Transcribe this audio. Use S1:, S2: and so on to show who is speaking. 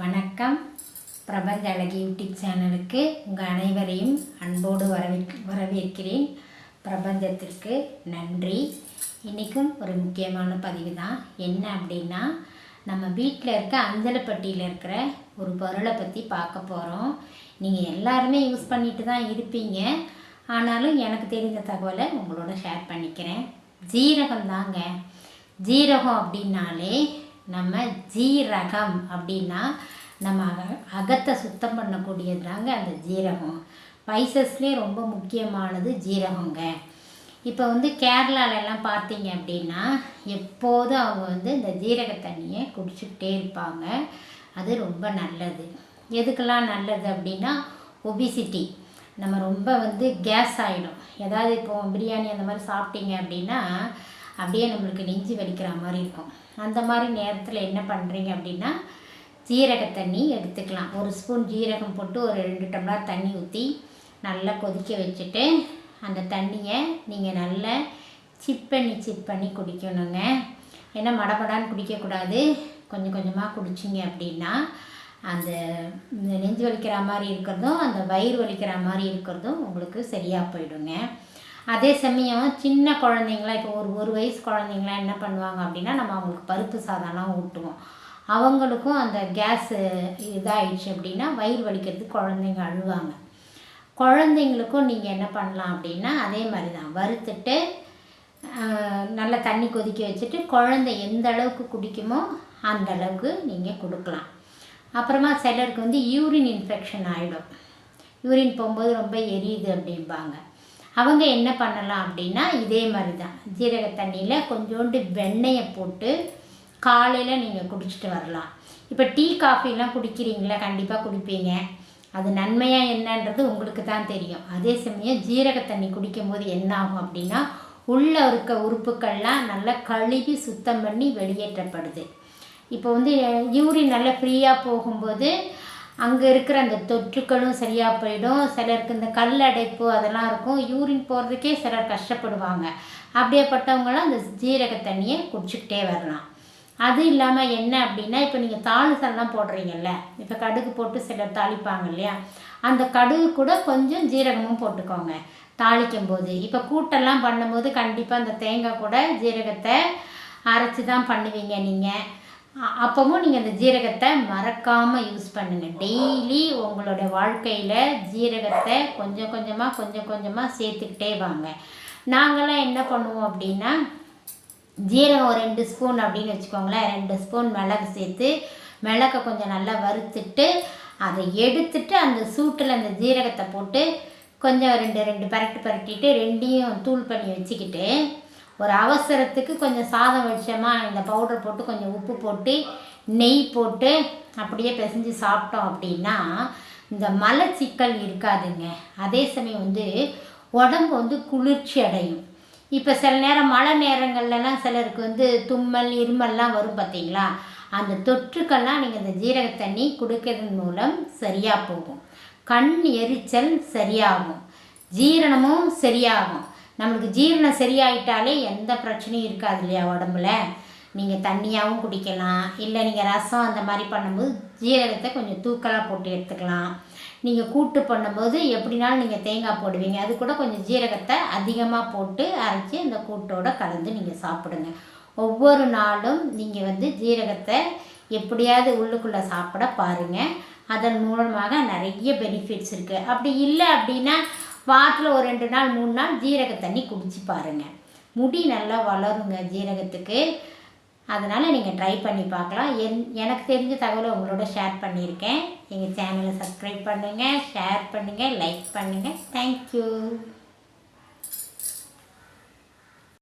S1: வணக்கம் பிரபஞ்ச அழகி யூடியூப் சேனலுக்கு உங்கள் அனைவரையும் அன்போடு வரவே வரவேற்கிறேன் பிரபஞ்சத்திற்கு நன்றி இன்றைக்கும் ஒரு முக்கியமான பதிவு தான் என்ன அப்படின்னா நம்ம வீட்டில் இருக்க அஞ்சலப்பட்டியில் இருக்கிற ஒரு பொருளை பற்றி பார்க்க போகிறோம் நீங்கள் எல்லாருமே யூஸ் பண்ணிட்டு தான் இருப்பீங்க ஆனாலும் எனக்கு தெரிஞ்ச தகவலை உங்களோட ஷேர் பண்ணிக்கிறேன் ஜீரகம் தாங்க ஜீரகம் அப்படின்னாலே நம்ம ஜீரகம் அப்படின்னா நம்ம அக அகத்தை சுத்தம் பண்ணக்கூடியதுதாங்க அந்த ஜீரகம் ஸ்பைசஸ்லேயே ரொம்ப முக்கியமானது ஜீரகங்க இப்போ வந்து கேரளாலெல்லாம் பார்த்தீங்க அப்படின்னா எப்போதும் அவங்க வந்து இந்த ஜீரக தண்ணியை குடிச்சுக்கிட்டே இருப்பாங்க அது ரொம்ப நல்லது எதுக்கெல்லாம் நல்லது அப்படின்னா ஒபிசிட்டி நம்ம ரொம்ப வந்து கேஸ் ஆகிடும் ஏதாவது இப்போ பிரியாணி அந்த மாதிரி சாப்பிட்டீங்க அப்படின்னா அப்படியே நம்மளுக்கு நெஞ்சு வலிக்கிற மாதிரி இருக்கும் அந்த மாதிரி நேரத்தில் என்ன பண்ணுறீங்க அப்படின்னா ஜீரக தண்ணி எடுத்துக்கலாம் ஒரு ஸ்பூன் ஜீரகம் போட்டு ஒரு ரெண்டு டம்ளர் தண்ணி ஊற்றி நல்லா கொதிக்க வச்சுட்டு அந்த தண்ணியை நீங்கள் நல்லா சிப் பண்ணி சிப் பண்ணி குடிக்கணுங்க ஏன்னா மடமடான்னு குடிக்கக்கூடாது கொஞ்சம் கொஞ்சமாக குடிச்சிங்க அப்படின்னா அந்த நெஞ்சு வலிக்கிற மாதிரி இருக்கிறதும் அந்த வயிறு வலிக்கிற மாதிரி இருக்கிறதும் உங்களுக்கு சரியாக போயிடுங்க அதே சமயம் சின்ன குழந்தைங்களாம் இப்போ ஒரு ஒரு வயசு குழந்தைங்களாம் என்ன பண்ணுவாங்க அப்படின்னா நம்ம அவங்களுக்கு பருப்பு சாதம்லாம் ஊட்டுவோம் அவங்களுக்கும் அந்த கேஸு இதாகிடுச்சு அப்படின்னா வயிறு வலிக்கிறதுக்கு குழந்தைங்க அழுவாங்க குழந்தைங்களுக்கும் நீங்கள் என்ன பண்ணலாம் அப்படின்னா அதே மாதிரி தான் வறுத்துட்டு நல்லா தண்ணி கொதிக்க வச்சுட்டு குழந்தை எந்த அளவுக்கு குடிக்குமோ அந்த அளவுக்கு நீங்கள் கொடுக்கலாம் அப்புறமா சிலருக்கு வந்து யூரின் இன்ஃபெக்ஷன் ஆகிடும் யூரின் போகும்போது ரொம்ப எரியுது அப்படிம்பாங்க அவங்க என்ன பண்ணலாம் அப்படின்னா இதே மாதிரி தான் ஜீரக தண்ணியில் கொஞ்சோண்டு வெண்ணெயை போட்டு காலையில் நீங்கள் குடிச்சிட்டு வரலாம் இப்போ டீ காஃபிலாம் குடிக்கிறீங்களா கண்டிப்பாக குடிப்பீங்க அது நன்மையாக என்னன்றது உங்களுக்கு தான் தெரியும் அதே சமயம் ஜீரக தண்ணி குடிக்கும்போது என்ன ஆகும் அப்படின்னா உள்ளே இருக்க உறுப்புக்கள்லாம் நல்லா கழுவி சுத்தம் பண்ணி வெளியேற்றப்படுது இப்போ வந்து யூரின் நல்லா ஃப்ரீயாக போகும்போது அங்கே இருக்கிற அந்த தொற்றுக்களும் சரியாக போயிடும் சிலருக்கு இந்த கல் அடைப்பு அதெல்லாம் இருக்கும் யூரின் போகிறதுக்கே சிலர் கஷ்டப்படுவாங்க அப்படியேப்பட்டவங்களாம் அந்த ஜீரக தண்ணியை குடிச்சிக்கிட்டே வரலாம் அது இல்லாமல் என்ன அப்படின்னா இப்போ நீங்கள் தாளிசெல்லாம் போடுறீங்கல்ல இப்போ கடுகு போட்டு சிலர் தாளிப்பாங்க இல்லையா அந்த கடுகு கூட கொஞ்சம் ஜீரகமும் போட்டுக்கோங்க தாளிக்கும் போது இப்போ கூட்டெல்லாம் பண்ணும்போது கண்டிப்பாக அந்த தேங்காய் கூட ஜீரகத்தை அரைச்சி தான் பண்ணுவீங்க நீங்கள் அப்பவும் நீங்கள் அந்த ஜீரகத்தை மறக்காமல் யூஸ் பண்ணுங்கள் டெய்லி உங்களோட வாழ்க்கையில் ஜீரகத்தை கொஞ்சம் கொஞ்சமாக கொஞ்சம் கொஞ்சமாக சேர்த்துக்கிட்டே வாங்க நாங்களாம் என்ன பண்ணுவோம் அப்படின்னா ஜீரகம் ஒரு ரெண்டு ஸ்பூன் அப்படின்னு வச்சுக்கோங்களேன் ரெண்டு ஸ்பூன் மிளகு சேர்த்து மிளகை கொஞ்சம் நல்லா வறுத்துட்டு அதை எடுத்துட்டு அந்த சூட்டில் அந்த ஜீரகத்தை போட்டு கொஞ்சம் ரெண்டு ரெண்டு பரட்டு பரட்டிட்டு ரெண்டையும் தூள் பண்ணி வச்சுக்கிட்டு ஒரு அவசரத்துக்கு கொஞ்சம் சாதம் வச்சோமா இந்த பவுடர் போட்டு கொஞ்சம் உப்பு போட்டு நெய் போட்டு அப்படியே பிசைஞ்சு சாப்பிட்டோம் அப்படின்னா இந்த மலை சிக்கல் இருக்காதுங்க அதே சமயம் வந்து உடம்பு வந்து குளிர்ச்சி அடையும் இப்போ சில நேரம் மழை நேரங்கள்லலாம் சிலருக்கு வந்து தும்மல் இருமல்லாம் வரும் பார்த்தீங்களா அந்த தொற்றுக்கெல்லாம் நீங்கள் இந்த ஜீரக தண்ணி கொடுக்கறதன் மூலம் சரியாக போகும் கண் எரிச்சல் சரியாகும் ஜீரணமும் சரியாகும் நம்மளுக்கு ஜீரணம் சரியாயிட்டாலே எந்த பிரச்சனையும் இருக்காது இல்லையா உடம்புல நீங்கள் தண்ணியாகவும் குடிக்கலாம் இல்லை நீங்கள் ரசம் அந்த மாதிரி பண்ணும்போது ஜீரகத்தை கொஞ்சம் தூக்கலாக போட்டு எடுத்துக்கலாம் நீங்கள் கூட்டு பண்ணும்போது எப்படினாலும் நீங்கள் தேங்காய் போடுவீங்க அது கூட கொஞ்சம் ஜீரகத்தை அதிகமாக போட்டு அரைச்சி அந்த கூட்டோடு கலந்து நீங்கள் சாப்பிடுங்க ஒவ்வொரு நாளும் நீங்கள் வந்து ஜீரகத்தை எப்படியாவது உள்ளுக்குள்ளே சாப்பிட பாருங்கள் அதன் மூலமாக நிறைய பெனிஃபிட்ஸ் இருக்குது அப்படி இல்லை அப்படின்னா வாரத்தில் ஒரு ரெண்டு நாள் மூணு நாள் ஜீரக தண்ணி குடிச்சு பாருங்கள் முடி நல்லா வளருங்க ஜீரகத்துக்கு அதனால் நீங்கள் ட்ரை பண்ணி பார்க்கலாம் என் எனக்கு தெரிஞ்ச தகவலை உங்களோட ஷேர் பண்ணியிருக்கேன் எங்கள் சேனலை சப்ஸ்கிரைப் பண்ணுங்கள் ஷேர் பண்ணுங்கள் லைக் பண்ணுங்கள் தேங்க்யூ